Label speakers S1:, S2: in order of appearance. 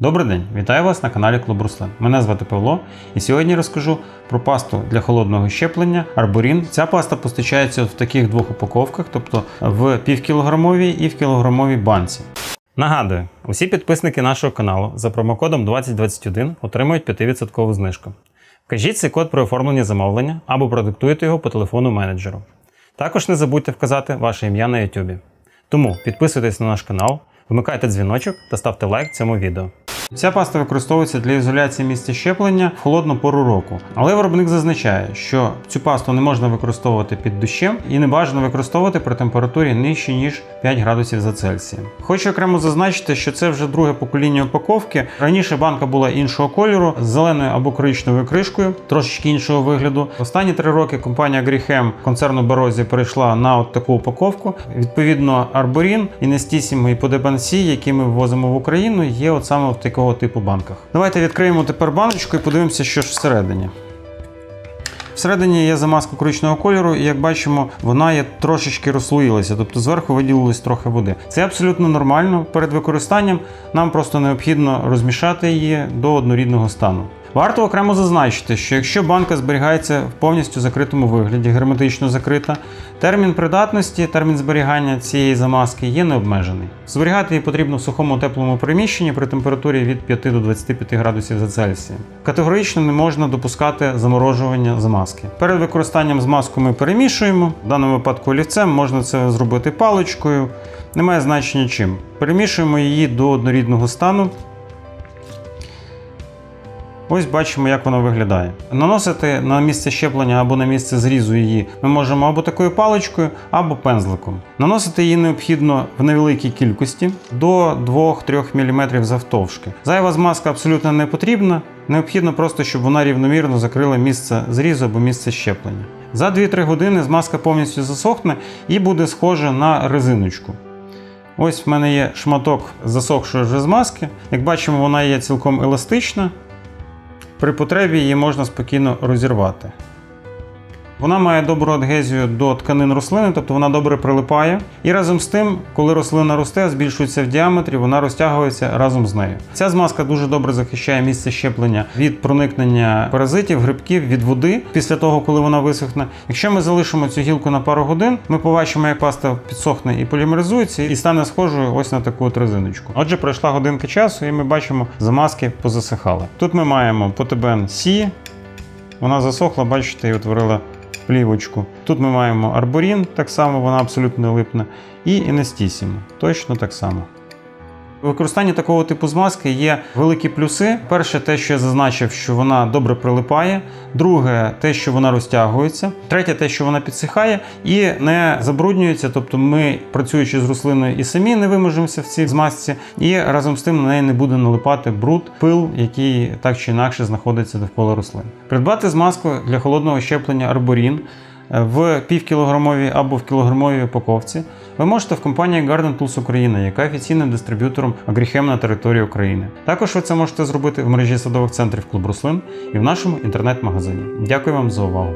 S1: Добрий день, вітаю вас на каналі Клуб Руслан. Мене звати Павло, і сьогодні розкажу про пасту для холодного щеплення Арборін. Ця паста постачається в таких двох упаковках, тобто в півкілограмовій і в кілограмовій банці. Нагадую, усі підписники нашого каналу за промокодом 2021 отримують 5% знижку. Вкажіть цей код при оформленні замовлення або продиктуйте його по телефону менеджеру. Також не забудьте вказати ваше ім'я на YouTube. Тому підписуйтесь на наш канал, вмикайте дзвіночок та ставте лайк цьому відео. Ця паста використовується для ізоляції місця щеплення в холодну пору року. Але виробник зазначає, що цю пасту не можна використовувати під дощем і не бажано використовувати при температурі нижче ніж 5 градусів за Цельсієм. Хочу окремо зазначити, що це вже друге покоління упаковки. Раніше банка була іншого кольору з зеленою або коричневою кришкою, трошечки іншого вигляду. Останні три роки компанія Grichem концерну Барозі перейшла на от таку упаковку. Відповідно, Арборін, Інестісімо і Подебансі, які ми ввозимо в Україну, є от саме в такого типу банках. Давайте відкриємо тепер баночку і подивимося, що ж всередині. Всередині є замазка коричневого кольору, і як бачимо, вона є трошечки розслоїлася, тобто зверху виділилось трохи води. Це абсолютно нормально. Перед використанням нам просто необхідно розмішати її до однорідного стану. Варто окремо зазначити, що якщо банка зберігається в повністю закритому вигляді, герметично закрита, термін придатності, термін зберігання цієї замазки є необмежений. Зберігати її потрібно в сухому теплому приміщенні при температурі від 5 до 25 градусів за Цельсієм. Категорично не можна допускати заморожування замазки. Перед використанням змазку ми перемішуємо, в даному випадку олівцем можна це зробити паличкою, немає значення чим. Перемішуємо її до однорідного стану. Ось бачимо, як воно виглядає. Наносити на місце щеплення або на місце зрізу її ми можемо або такою паличкою, або пензликом. Наносити її необхідно в невеликій кількості до 2-3 мм завтовшки. Зайва змазка абсолютно не потрібна. Необхідно просто, щоб вона рівномірно закрила місце зрізу або місце щеплення. За 2-3 години змазка повністю засохне і буде схожа на резиночку. Ось в мене є шматок засохшої вже змазки. Як бачимо, вона є цілком еластична. При потребі її можна спокійно розірвати. Вона має добру адгезію до тканин рослини, тобто вона добре прилипає. І разом з тим, коли рослина росте, збільшується в діаметрі, вона розтягується разом з нею. Ця змазка дуже добре захищає місце щеплення від проникнення паразитів, грибків, від води після того, коли вона висохне. Якщо ми залишимо цю гілку на пару годин, ми побачимо, як паста підсохне і полімеризується, і стане схожою ось на таку от резиночку. Отже, пройшла годинка часу, і ми бачимо, замазки позасихали. Тут ми маємо потебен Сі. Вона засохла, бачите, і утворила плівочку. Тут ми маємо арборін, так само вона абсолютно не липне, і інестісімо, точно так само. У використанні такого типу змазки є великі плюси. Перше, те, що я зазначив, що вона добре прилипає. Друге, те, що вона розтягується. Третє, те, що вона підсихає і не забруднюється. Тобто ми, працюючи з рослиною, і самі не виможемося в цій змазці, і разом з тим на неї не буде налипати бруд, пил, який так чи інакше знаходиться довкола рослин. Придбати змазку для холодного щеплення арборін в півкілограмовій або в кілограмовій упаковці ви можете в компанії Garden Tools Україна, яка офіційним дистриб'ютором Агріхем на території України. Також ви це можете зробити в мережі садових центрів Клуб Руслин і в нашому інтернет-магазині. Дякую вам за увагу!